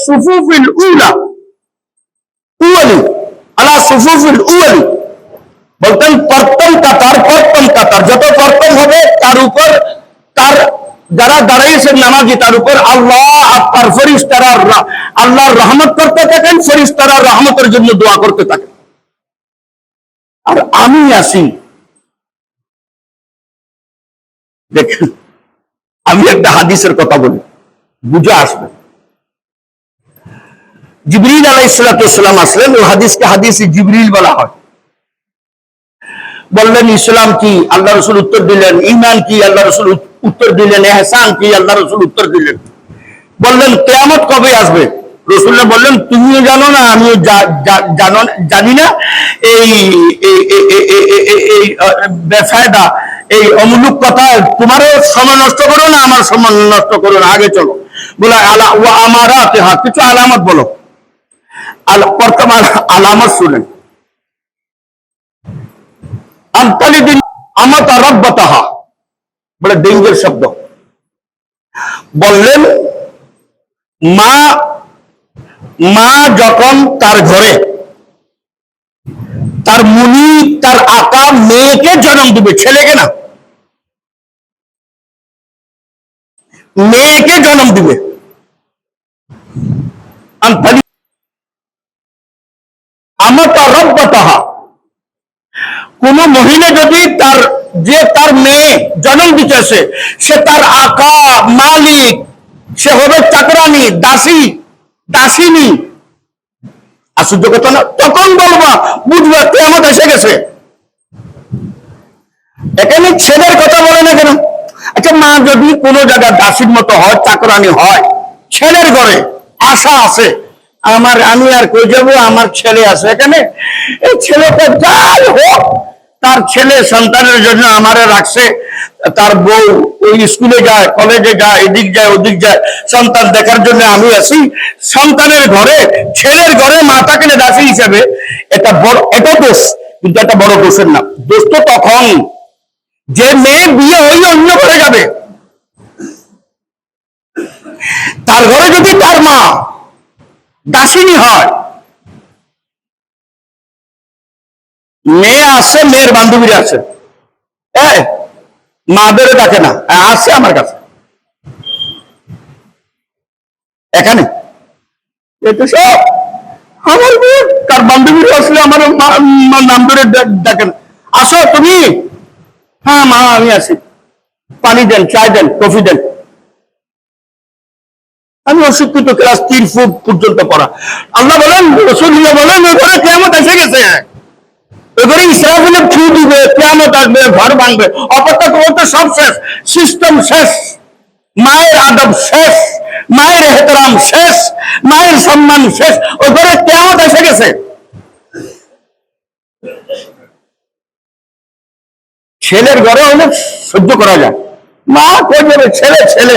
সুফুফিল উলা উয়ালি আলা সুফুফিল উয়ালি বলতেন প্রথম কাতার প্রথম কাতার যত প্রথম হবে তার উপর তার যারা দাঁড়িয়েছেন নামাজি তার উপর আল্লাহ আর তার ফরিস্তারা রা- আল্লাহর রহমত করতে থাকেন ফরিস্তারা রহমতের জন্য দোয়া করতে থাকেন আর আমি আসি দেখেন আমি একটা হাদিসের কথা বলি বুঝে আসবে জিবরিল আলাইসালাম আসলেন, ও হাদিসকে হাদিস জিবরিল বলা হয়। বললেন, ইসলাম কি? আল্লাহ রসুল উত্তর দিলেন ইমান কি? আল্লাহ রসুল উত্তর দিলেন, এহসান কি? আল্লাহ রসুল উত্তর দিলেন। বললেন, কেয়ামত কবে আসবে? রসুল্লাহ বললেন, তুমিও জানো না, আমিও জানো না এই বেফায়দা, এই অমূলক কথা, তোমারও সময় নষ্ট করো না, আমার সময় নষ্ট করো না, আগে চলো। বলে, আলা ও আমার হাত কিছু আলামত বলো। আল- আলামত শুনেন। আন্তলিদিন আমতা রব্বতাহা, বলে ডেঞ্জার শব্দ। বললেন, মা মা যখন তার ঘরে, তার মুনি তার আকা, মেয়েকে জন্ম দিবে, ছেলেকে না, মেয়েকে জন্ম দিবে আমতা রব্বতাহা। কোন মহিলা যদি তার যে তার মেয়ে জন্ম দিতেছে, সে তার আকা, মালিক, সে হবে চাকরানি, দাসী, দাসিনী। আশ্চর্য কথা না, তখন বলবা, বুঝবা কেমন এসে গেছে। এখানে ছেলের কথা বলে না কেন? আচ্ছা মা যদি কোনো জায়গায় দাসীর মতো হয়, চাকরানি হয়, ছেলের ঘরে আশা আছে আমার, আমি আর কই যাব? আমার ছেলে আছে এখানে। এই ছেলেটা যাই হোক, তার ছেলে সন্তানের জন্য আমারে রাখছে। তার বউ ওই স্কুলে যায়, কলেজে যায়, এদিক যায়, ওদিক যায়। সন্তান দেখার জন্য আমি আছি। সন্তানের ঘরে, ছেলের ঘরে মাতাকে দাসী হিসেবে এটা বড়, এটা দোষ, কিন্তু এটা বড় দোষের না দোষ তো তখন যে মেয়ে বিয়ে হইলে অন্য ঘরে যাবে। তার ঘরে যদি তার মা দাসিনী হয়। মেয়ে আসছে মেয়ের বান্ধবীরা আছে। এ মাদের ডাকে না আসছে আমার কাছে। এখানে? এটা সব আমার মেয়ে তার বান্ধবীরা আসলে আমার নাম ধরে ডাকে না আসো তুমি। হ্যাঁ মা, আমি আছি। পানি দেন, চায় দেন, কফি দেন। আমি অশিক্ষিত ক্লাস তিন ফুট পর্যন্ত পড়া। আল্লাহ বলেন, রসুল্লাহ বলেন ওই কেমন এসে গেছে। এবারে ঘরে ইসরাফিলে ফু দিবে কেমন আসবে, ঘর ভাঙবে। অপরটা তোমার তো সব শেষ, সিস্টেম শেষ, মায়ের আদব শেষ, মায়ের এহতরাম শেষ, মায়ের সম্মান শেষ। ঘরে কেমন এসে গেছে। ছেলের ঘরে অনেক সহ্য করা যায়। মা কই ছেলে ছেলে।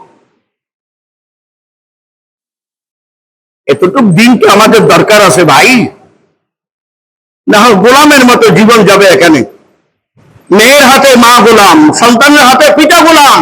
এতটুক দিন তো আমাদের দরকার আছে ভাই? না গোলামের মতো জীবন যাবে এখানে। মেয়ের হাতে মা গোলাম, সন্তানের হাতে পিতা গোলাম।